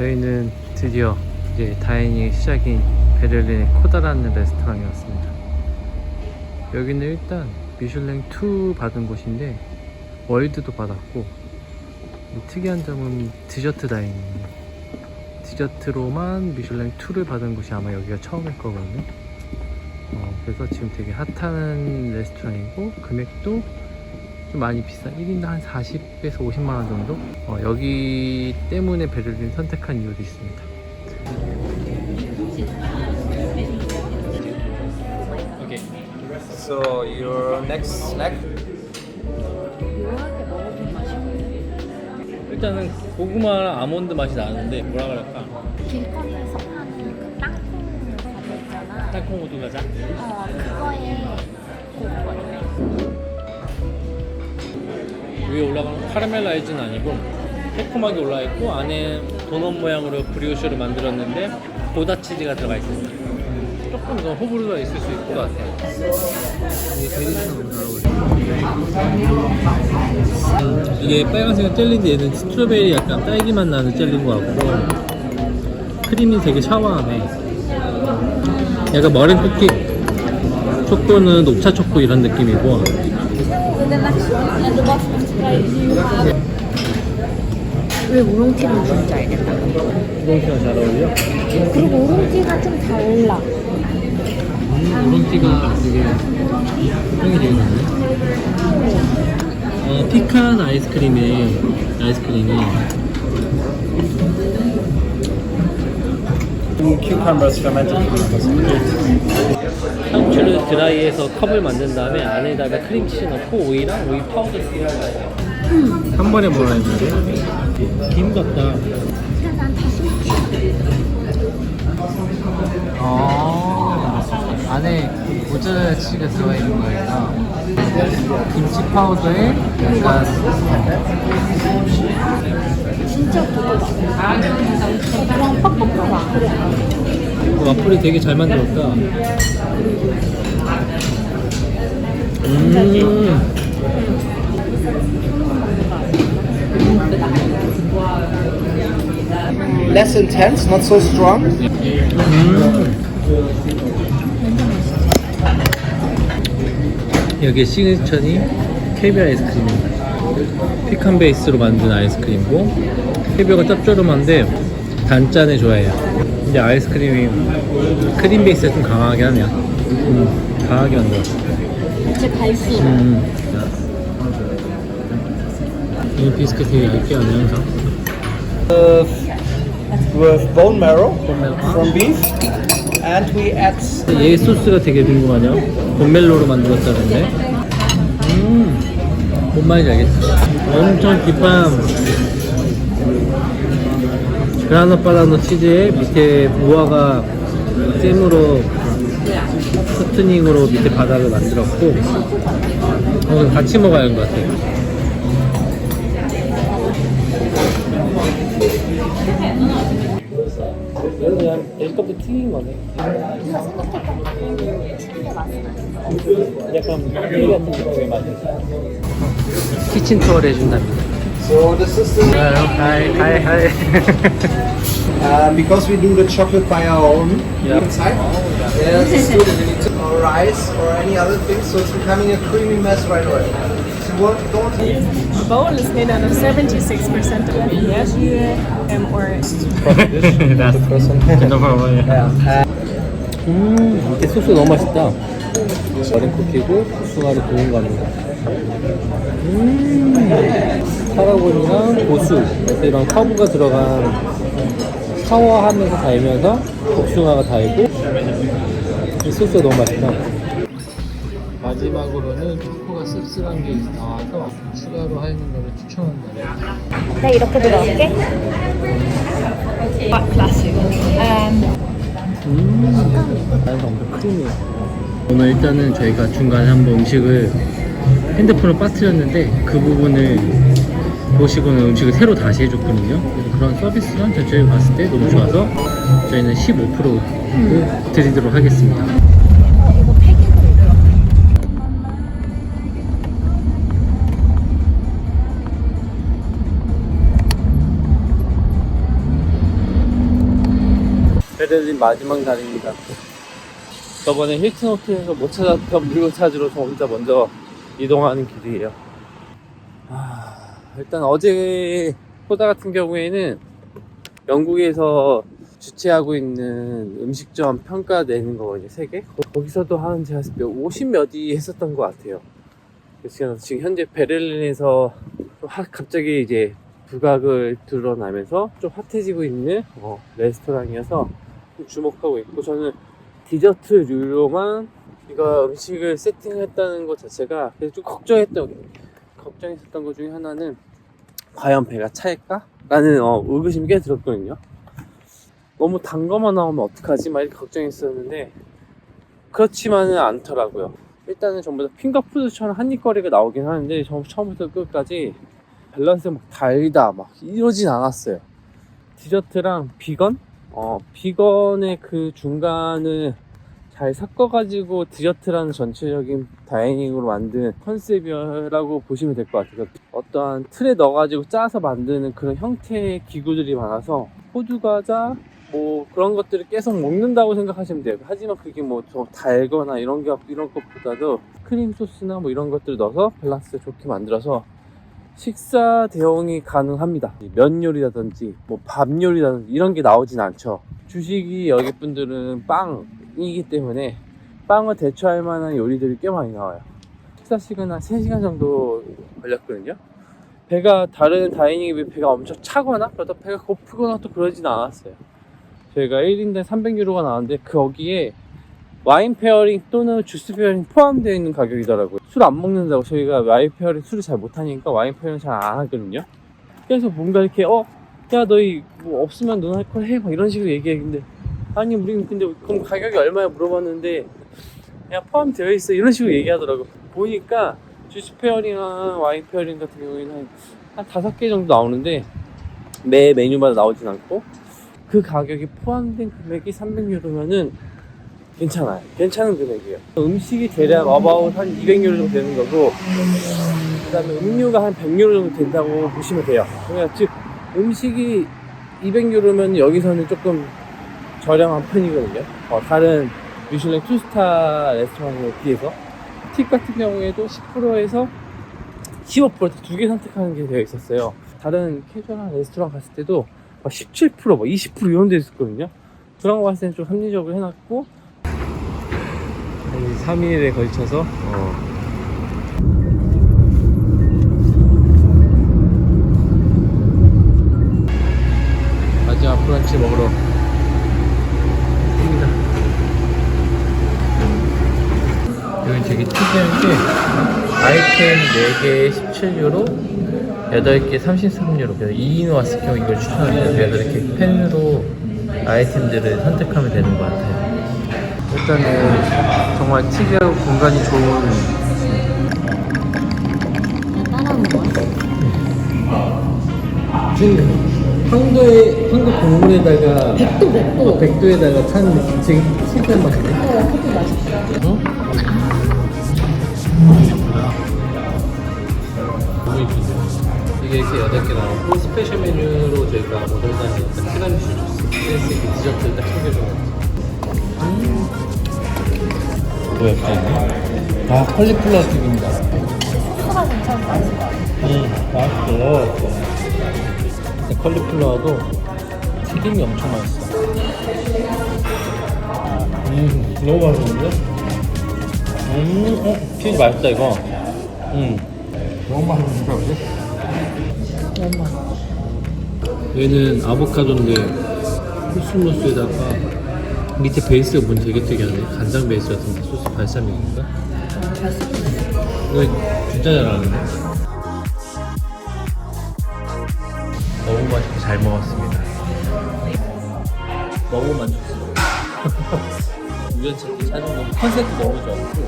저희는 드디어 이제 다행히 시작인 베를린의 코다라는 레스토랑에 왔습니다. 여기는 일단 미슐랭 2 받은 곳인데 월드도 받았고 이 특이한 점은 디저트 다이닝이에요. 디저트로만 미슐랭 2를 받은 곳이 아마 여기가 처음일 거거든요. 어, 그래서 지금 되게 핫한 레스토랑이고 금액도 좀 많이 비싼 1인당 한 40에서 50만 원 정도? 어, 여기 때문에 베를린 선택한 이유도 있습니다. 오케이. So your next snack? 일단은 고구마랑 아몬드 맛이 나는데 뭐라 그럴까? 길거리에서 파는 그 땅콩 과자 있잖아. 땅콩 우두 과자? 어, 그거에 그거 위에 올라가는 카라멜라이즈는 아니고 새콤하게 올라 있고 안에 도넛 모양으로 브리오쉬를 만들었는데 보다 치즈가 들어가 있습니다. 조금 더 호불호가 있을 수 있을 것 같아요. 이게 빨간색은 젤리인데 얘는 스트로베리 약간 딸기 맛 나는 젤리인 것 같고 크림이 되게 샤워하네. 약간 머랭 쿠키 초코는 녹차 초코 이런 느낌이고 왜 우롱티를 주는지 알겠다. 우롱티가 잘 어울려? 그리고 우롱티가 좀 달라. 음, 우롱티가 되게 향이 되게 좋네. 어, 피칸 아이스크림에 아이스크림이 Cucumbers, fermented cucumbers. 상추를 드라이해서 컵을 만든 다음에 안에다가 크림치즈 넣고 오이랑 오이 파우더 쓰는 거예요. 한 번에 뭐라 했는데? 김 같다. 아, 안에 모짜렐라치즈가 들어가 있는 거니까 김치 파우더에 약간 진짜 부드러워. 그냥 뻑뻑하다. 그 와플이 되게 잘 만들었다. 음. Less intense, not so strong. 여기 시그니처니 캐비어 아이스크림입니다. 피칸 베이스로 만든 아이스크림이고 캐비어가 짭조름한데 단짠에 좋아해요. 근데 아이스크림이 크림 베이스가 좀 강하게 하네요. 음, 강하게 만들었어. 제 갈수. 음. 이 비스킷 되게 얇게 하네 항상. With bone marrow from beef, and we add 얘 소스가 되게 궁금하냐? 본멜로로 만들었다는데. 음, 뭔 말인지 알겠어. 엄청 깊은 그라노 바라노 치즈에 밑에 무화과 잼으로 코트닝으로 밑에 바닥을 만들었고 어, 같이 먹어야 하는 것 같아요. 이건 그냥 메이크업도 튀긴 거네. 약간 튀기 같은 느낌의 맛이었어. 키친 투어를 해준답니다. so the system. 하이 하이 하이. Uh, because we do the chocolate by our own Yeah. inside. Yes, it's good. We need to or rice or any other thing, so it's becoming a creamy mess right away. So what, don't A bowl is made out of 76% of cashew and orange. That's the person. no problem. Yeah. 음, 이게 소스 너무 맛있다. 머린 쿠키고 복숭아를 구운 겁니다. 음, 타라곤이랑 고수 이런 커브가 들어간 샤워하면서 달면서 복숭아가 달고 이 소스가 너무 맛있다. 마지막으로는 초코가 씁쓸한 게 나와서 추가로 하는 거를 추천한다. 내가 이렇게 들어갈게. 음, 나는 엄청 크리미해. 오늘 일단은 저희가 중간에 한번 음식을 핸드폰을 빠뜨렸는데 그 부분을 보시고는 음식을 새로 다시 해줬거든요. 그래서 그런 서비스는 저희 봤을 때 너무 좋아서 저희는 15% 드리도록 하겠습니다. 베를린 마지막 날입니다. 저번에 힐튼 호텔에서 못 찾았던 물건 찾으러 저 혼자 먼저 이동하는 길이에요. 아, 일단 어제 코다 같은 경우에는 영국에서 주최하고 있는 음식점 평가 내는 거거든요, 세 개. 거기서도 한 제가 50몇위 했었던 것 같아요. 그래서 지금 현재 베를린에서 하- 갑자기 이제 부각을 드러나면서 좀 핫해지고 있는 어, 레스토랑이어서 좀 주목하고 있고 저는 디저트류로만 이거 음식을 세팅했다는 것 자체가 좀 걱정했던 걱정했었던 것 중에 하나는 과연 배가 차일까? 라는 어, 의구심이 꽤 들었거든요. 너무 단 거만 나오면 어떡하지? 막 이렇게 걱정했었는데 그렇지만은 않더라고요. 일단은 전부 다 핑거푸드처럼 한입거리가 나오긴 하는데 전 처음부터 끝까지 밸런스 막 달다 막 이러진 않았어요. 디저트랑 비건? 어, 비건의 그 중간을 잘 섞어가지고 디저트라는 전체적인 다이닝으로 만든 컨셉이라고 보시면 될 것 같아요. 어떠한 틀에 넣어가지고 짜서 만드는 그런 형태의 기구들이 많아서 호두 과자, 뭐 그런 것들을 계속 먹는다고 생각하시면 돼요. 하지만 그게 뭐더 달거나 이런 게 이런 것보다도 크림 소스나 뭐 이런 것들을 넣어서 밸런스 좋게 만들어서 식사 대용이 가능합니다. 면 요리라든지 뭐 밥 요리라든지 이런 게 나오진 않죠. 주식이 여기 분들은 빵 이기 때문에 빵을 대처할 만한 요리들이 꽤 많이 나와요. 식사 시간 한 3시간 정도 걸렸거든요. 배가 다른 다이닝에 비해 배가 엄청 차거나 그러다 배가 고프거나 또 그러진 않았어요. 저희가 1인당 300유로가 나왔는데 거기에 와인 페어링 또는 주스 페어링 포함되어 있는 가격이더라고요. 술 안 먹는다고 저희가 와인 페어링 술을 잘 못하니까 와인 페어링 잘 안 하거든요. 그래서 뭔가 이렇게 어, 야 너희 뭐 없으면 넌할걸 해, 막 이런 식으로 얘기했는데 아니 우리는 근데 그럼 가격이 얼마야 물어봤는데 야 포함되어 있어 이런 식으로 얘기하더라고. 보니까 주스 페어링이랑 와인 페어링 같은 경우에는 한, 한 다섯 개 정도 나오는데 매 메뉴마다 나오진 않고 그 가격이 포함된 금액이 300유로면은 괜찮아요. 괜찮은 금액이에요. 음식이 대략 어바웃 한 200유로 정도 되는 거고, 그 다음에 음료가 한 100유로 정도 된다고 보시면 돼요. 그러니까 즉, 음식이 200유로면 여기서는 조금 저렴한 편이거든요. 어, 다른 미슐랭 투스타 레스토랑에 비해서. 팁 같은 경우에도 10%에서 15%두 개 선택하는 게 되어 있었어요. 다른 캐주얼한 레스토랑 갔을 때도 막 17%, 막20% 이런 데 있었거든요. 그런 거 봤을 때는 좀 합리적으로 해놨고, 3일에 걸쳐서, 어. 4개에 17유로, 8개 33유로. 그래서 2인 왔을 경우 이걸 추천합니다. 그래서 이렇게 펜으로 아이템들을 선택하면 되는 것 같아요. 일단은 정말 특이하고 공간이 좋은 따라하는 거야? 지금 황도에 황도 국물에다가 백도 백도 백도에다가 탄 느낌 되게 특이한 맛이네. 어 커피 맛있어 어? 이렇게 8개 나오고 스페셜 메뉴로 저희가 오늘까지 티라미슈 주스 센스 그 디저트를 딱 챙겨준 것 같아요 음. 뭐야 그게? 아 컬리플라워 튀김이다 소스가 괜찮은 것 같아 음 맛있어 근데 컬리플라워도 튀김이 엄청 맛있어 음 너무 맛있는데? 음, 어, 치즈 맛있다 이거. 음. 너무 맛있는데 맛있어 얘는 아보카도인데 코스모스에다가 밑에 베이스가 뭔지 되게 특이하네. 간장 베이스 같은데 소스 발사믹인가? 잘 쓰고 이거 진짜 잘하는데. 너무 맛있게 잘 먹었습니다. 너무 만족스러워. 우연찮게 찾은 건 컨셉도 너무 좋았고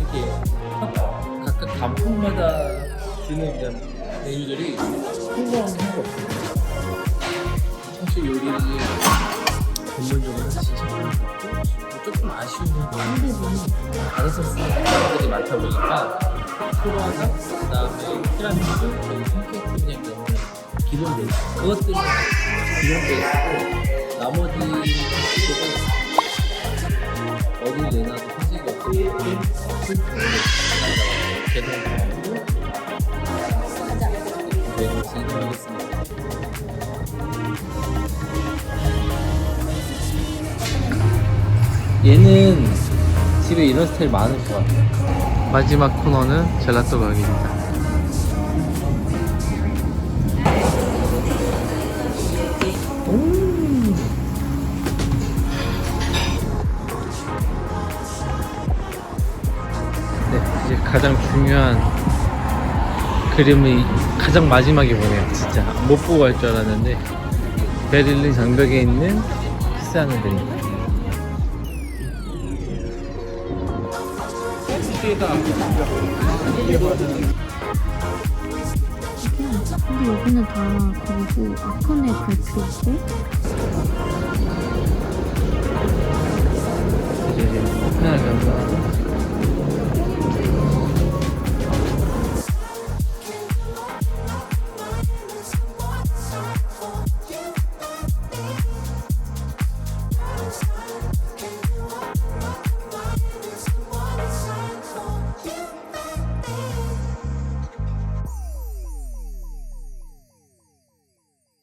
이렇게 각각 단품마다 주는 그냥 메뉴들이 풍부한 게 하나도 없어요. 사실 전문적으로 하는 진짜 힘들고 조금 아쉬운 건 알아서 쓰는 사람들이 많다 보니까 크로아상, 그 다음에 티라미수, 그리고 그냥 이런 기본 베이스 그것들이 기본 베이스고 나머지 조금 내놔도 손색이 없으 얘는 집에 이런 스타일 많을 것 같아. 마지막 코너는 젤라또 가게입니다. 네, 이제 가장 중요한 그림이 가장 마지막에 보네요. 진짜 못 보고 갈 줄 알았는데 베를린 장벽에 있는 키스하는 데입 근데 여기는 다 그리고 아크네 발표고 이제 편하게 한번